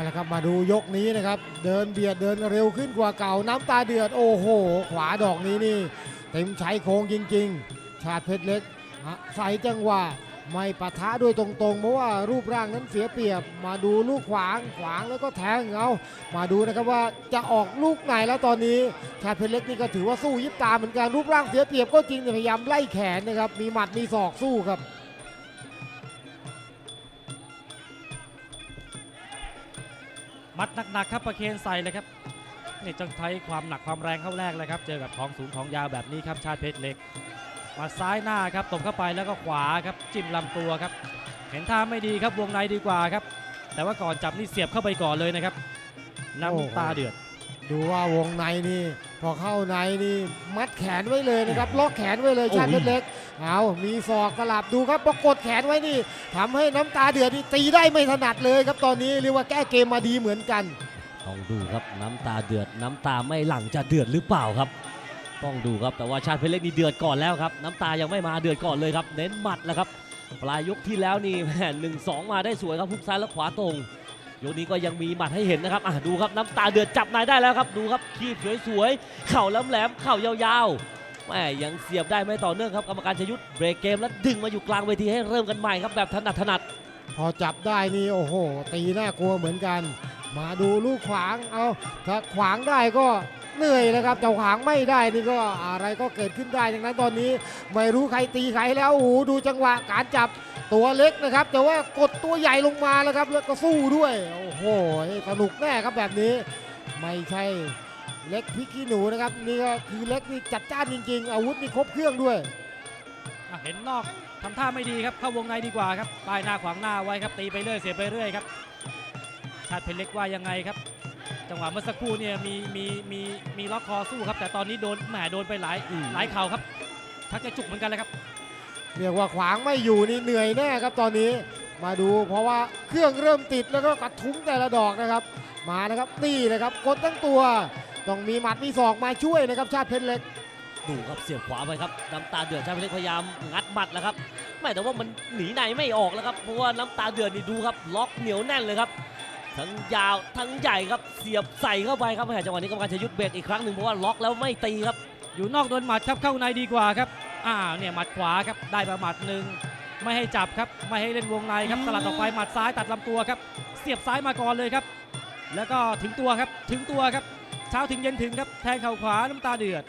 เอาละครับมาดูยกนี้นะครับ เดินเบียดเดินเร็วขึ้นกว่าเก่าน้ำตาเดือดโอ้โห ขวาดอกนี้นี่ เต็มใช้โค้งจริง ๆ ชาติเพชรเล็กใส่จังหวะไม่ปะทะด้วยตรงๆ เพราะว่ารูปร่างนั้นเสียเปรียบ มาดูลูกขวางขวางแล้วก็แทงเอามาดูนะครับว่าจะออกลูกไหนแล้วตอนนี้ ชาเพชรเล็กนี่ก็ถือว่าสู้ยิบตาเหมือนกันรูปร่างเสียเปรียบก็จริงแต่พยายามไล่แขนนะครับมีหมัดมีศอกสู้ครับ มัดหนักๆครับประเคนใส่เลยครับนี่จังไทยความหนักความแรงเข้าแรกเลยครับ เจอกับของสูงของยาวแบบนี้ครับชาติเพชรเล็กมาซ้ายหน้าครับตบเข้าไปแล้วก็ขวาครับจิ้มลำตัวครับ เห็นท่าไม่ดีครับวงในดีกว่าครับ แต่ว่าก่อนจับนี่เสียบเข้าไปก่อนเลยนะครับน้ำตาเดือด ดูว่าวงในนี่ พอเข้าในนี่มัดแขนไว้เลยนะครับล็อกแขนไว้เลยชาติเพชรเล็กเอามีศอกสลับดูครับประกดแขนไว้นี่ทำให้น้ำตาเดือดนี่ตีได้ไม่ถนัดเลยครับตอนนี้เรียกว่าแก้เกมมาดีเหมือนกันต้องดูครับน้ำตาเดือด น้ำตาไม่หลั่งจะเดือดหรือเปล่าครับ ต้องดูครับแต่ว่าชาติเพชรเล็กนี่เดือดก่อนแล้วครับ น้ำตายังไม่มาเดือดก่อนเลยครับ เน้นหมัดแล้วครับปลายยกที่แล้วนี่แหมหนึ่งสองมาได้สวยครับพุกซ้ายและขวาตรง ยกนี้ก็ยังมีหมัดให้เห็นนะครับอะดูครับน้ำตาเดือดจับนายได้แล้วครับ ดูครับคีบสวยๆเข่าแหลมๆเข่ายาวๆแม่ยังเสียบได้ไม่ต่อเนื่องครับกรรมการชยุทธเบรกเกมแล้วดึงมาอยู่กลางเวทีให้เริ่มกันใหม่ครับแบบถนัดถนัดพอจับได้นี่โอ้โห ตีน่ากลัวเหมือนกัน มาดูลูกขวางเอาถ้าขวางได้ก็ เหนื่อยนะครับแต่ขวางไม่ได้นี่ก็อะไรก็เกิดขึ้นได้ดังนั้นตอนนี้ไม่รู้ใครตีใครแล้วโอ้โหดูจังหวะการจับตัวเล็กนะครับ แต่ว่ากดตัวใหญ่ลงมาแล้วครับแล้วก็สู้ด้วยโอ้โหสนุกแน่ครับแบบนี้ ไม่ใช่เล็กพริกขี้หนูนะครับนี่ก็คือเล็กนี่จัดจ้านจริง ๆ อาวุธนี่ครบเครื่องด้วยเห็นนอกทำท่าไม่ดีครับเข้าวงในดีกว่าครับป้ายหน้าขวางหน้าไว้ครับตีไปเรื่อยเสียไปเรื่อยครับชาติเพชรเล็กว่ายังไงครับ จังหวะเมื่อสักครู่เนี่ยมีมีมีมีล็อกคอสู้ครับ แต่ตอนนี้โดนแหมโดนไปหลายอืมหลายเข่าครับทักจะจุกเหมือนกันเลยครับเรียกว่าขวางไม่อยู่นี่เหนื่อยแน่ครับตอนนี้มาดูเพราะว่าเครื่องเริ่มติดแล้วก็กระทุ้งแต่ละดอกนะครับ มานะครับนี่เลยครับกดทั้งตัว ต้องมีหมัดมีศอกมาช่วยนะครับชาติเพชรเล็กดูครับเสียบขวาไปครับน้ำตาเดือดชาติเพชรเล็กพยายามงัดหมัดแล้วครับไม่แต่ว่ามันหนีไหนไม่ออกแล้วครับเพราะว่าน้ำตาเดือดนี่ดูครับ ล็อกเหนียวแน่นเลยครับ ทั้งยาวทั้งใหญ่ครับเสียบใส่เข้าไปครับแหมจังหวะนี้กรรมการชยุทธเบรกอีกครั้งหนึ่งเพราะว่าล็อกแล้วไม่ตีครับ อยู่นอกโดนหมัดครับเข้าในดีกว่าครับอ่าเนี่ยหมัดขวาครับได้ประหมัดหนึ่งไม่ให้จับครับไม่ให้เล่นวงในครับสลัดออกไปหมัดซ้ายตัดลำตัวครับ เสียบซ้ายมาก่อนเลยครับ แล้วก็ถึงตัวครับถึงตัวครับ เช้าถึงเย็นถึงครับแทงเข่าขวาน้ำตาเดือด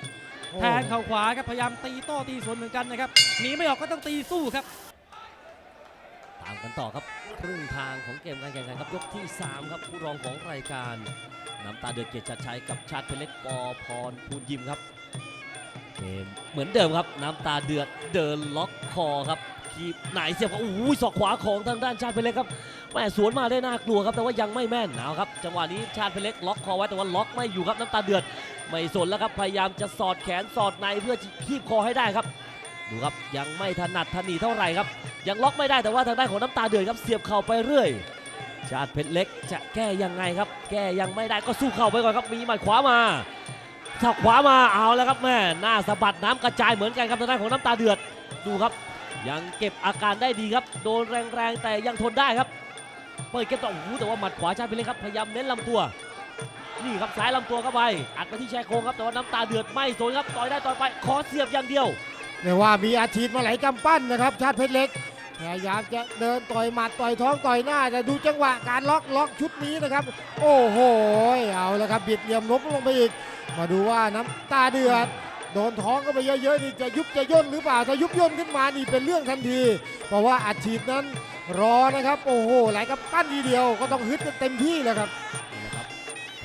โอ้แทงเข่าขวาครับพยายามตีโต้ตีสวนเหมือนกันนะครับหนีไม่ออกก็ต้องตีสู้ครับ ตามกันต่อครับครึ่งทางของเกมการแข่งขันครับยกที่ 3 ครับผู้รองของรายการน้ำตาเดือดเกียรติชัดชัยกับชาติเพชรเล็กปอพรภูลยิมครับเกมเหมือนเดิมครับน้ำตาเดือดเดินล็อกคอครับคีบไหนเสียบโอ้โหศอกขวาของทางด้านชาติเพชรเล็กครับแม่สวนมาได้น่ากลัวครับแต่ว่ายังไม่แม่นเอาครับจังหวะนี้ชาติเพชรเล็กล็อกคอไว้แต่ว่าล็อกไม่อยู่ครับน้ำตาเดือดไม่สนแล้วครับพยายามจะสอดแขนสอดในเพื่อคีบคอให้ได้ครับ ดูครับยังไม่ถนัดถนีเท่าไหร่ครับ ยังล็อกไม่ได้แต่ว่าทางด้านของน้ำตาเดือดครับเสียบเข่าไปเรื่อย ชาติเพชรเล็กจะแก้ยังไงครับ แก้ยังไม่ได้ก็สู้เข่าไปก่อนครับมีหมัดขวามาถักขวามาเอาแล้วครับแม่หน้าสะบัดน้ำกระจายเหมือนกันครับทางด้านของน้ำตาเดือดดูครับ ยังเก็บอาการได้ดีครับ โดนแรงๆแต่ยังทนได้ครับเปิดเกมต่อโอ้โหแต่ว่าหมัดขวาชาติเพชรเล็กครับพยายามเน้นลำตัวนี่ครับซ้ายลำตัวเข้าไปอัดไปที่ชายโครงครับแต่ว่าน้ำตาเดือดไม่สนครับต่อยได้ต่อยไปขอเสียบอย่างเดียว เรียกว่ามีอาชีพมาไหลกำปั้นนะครับชาติเพชรเล็กพยายามจะเดินต่อยหมัดต่อยท้องต่อยหน้าแต่ดูจังหวะการล็อกล็อกชุดนี้นะครับ โอ้โหเอาล้วครับบิดเหลี่ยมล้มลงไปอีก มาดูว่าน้ำตาเดือดโดนท้องก็ไปเยอะๆนี่จะยุบจะย่นหรือเปล่าถ้ายุบย่นขึ้นมานี่เป็นเรื่องทันที เพราะว่าอัดฉีดนั้นรอนะครับ โอ้โหไหลายกำปั้นทีเดียวก็ต้องฮึดกันเต็มที่แล้วครับนี่นะครับ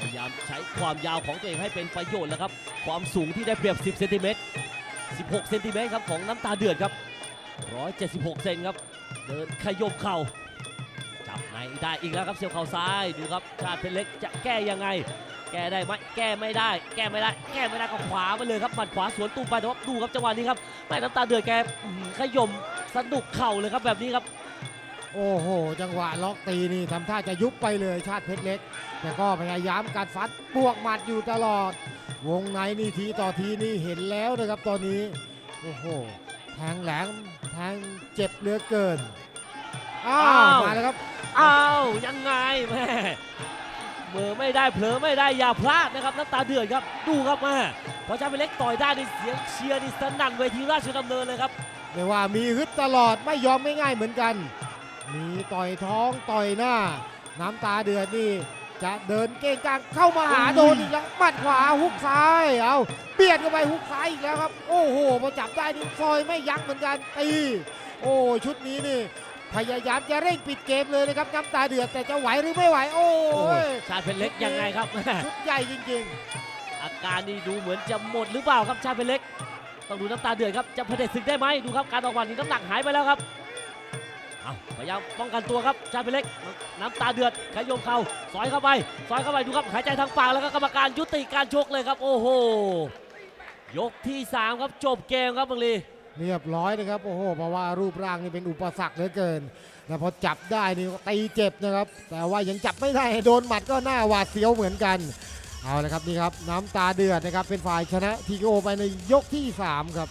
พยายามใช้ความยาวของตัวเองให้เป็นประโยชน์แล้วครับ ความสูงที่ได้เปรียบ 10 เซนติเมตร 16 เซนติเมตรครับของน้ำตาเดือดครับ 176 เซนครับ เดินขยมเข่า จับในได้อีกแล้วครับเสียวเข่าซ้ายดูครับชาติเพชรเล็กจะแก้ยังไง แก้ได้ไหมแก้ไม่ได้ แก้ไม่ได้ แก้ไม่ได้ก็ขวาไปเลยครับหมัดขวาสวนตุ้มไปแต่ว่าดูครับจังหวะนี้ครับแม่น้ำตาเดือดแกขยมสนุกเข่าเลยครับแบบนี้ครับโอ้โห จังหวะล็อกตีนี่ทำท่าจะยุบไปเลยชาติเพชรเล็ก แต่ก็พยายามกัดฟัดบวกหมัดอยู่ตลอด วงในนี่ทีต่อทีนี่เห็นแล้วนะครับตอนนี้ โอ้โหแทงแหลมแทงเจ็บเหลือเกิน อ้าอ้าววมาแล้วครับอ้าวยังไงแม่มอไม่ได้เผลอไม่ได้อย่าพลาดนะครับน้ำตาเดือดครับดูครับมาพอชาติเพชรเล็กต่อยได้ในเสียงเชียร์นี่สนั่นเวทีราชดำเนินเลยครับเรียกว่ามีฮึดตลอดไม่ยอมง่ายๆเหมือนกัน มีต่อยท้องต่อยหน้า น้ำตาเดือดนี่ จะเดินเก่งกลางเข้ามาหาอุ้ยโดนอีกแล้วหมัดขวาฮุกซ้ายเอาเบียดเข้าไปฮุกซ้ายอีกแล้วครับ โอ้โหพอจับได้นี่ซอยไม่ยั้งเหมือนกันตีโอ้ชุดนี้นี่พยายามจะเร่งปิดเกมเลยนะครับน้ำตาเดือดแต่จะไหวหรือไม่ไหว โอ้โอ้ยยชาติเพชรเล็กยังไงครับชุดใหญ่จริงอาการนี่ดูเหมือนจะหมดหรือเปล่าครับชาติเพชรเล็ก ต้องดูน้ำตาเดือดครับจะเผด็จศึกได้ไหมดูครับการออกหมัดนี่น้ำหนักหายไปแล้วครับ เอาพยายามป้องกันตัวครับชาติเพชรเล็ก น้ำตาเดือดขยมเข่าซอยเข้าไปซอยเข้าไปดูครับหายใจทางปากแล้วก็กรรมการยุติการชกเลยครับ โอ้โหยกที่สามครับจบเกมครับบังลีเรียบร้อยนะครับโอ้โหเพราะว่ารูปร่างนี่เป็นอุปสรรคเหลือเกินแล้วพอจับได้นี่ตีเจ็บนะครับ แต่ว่ายังจับไม่ได้โดนหมัดก็หน้าหวาดเสียวเหมือนกันเอาละครับนี่ครับน้ำตาเดือดนะครับเป็นฝ่ายชนะทีโอไปในยกที่ 3 ครับ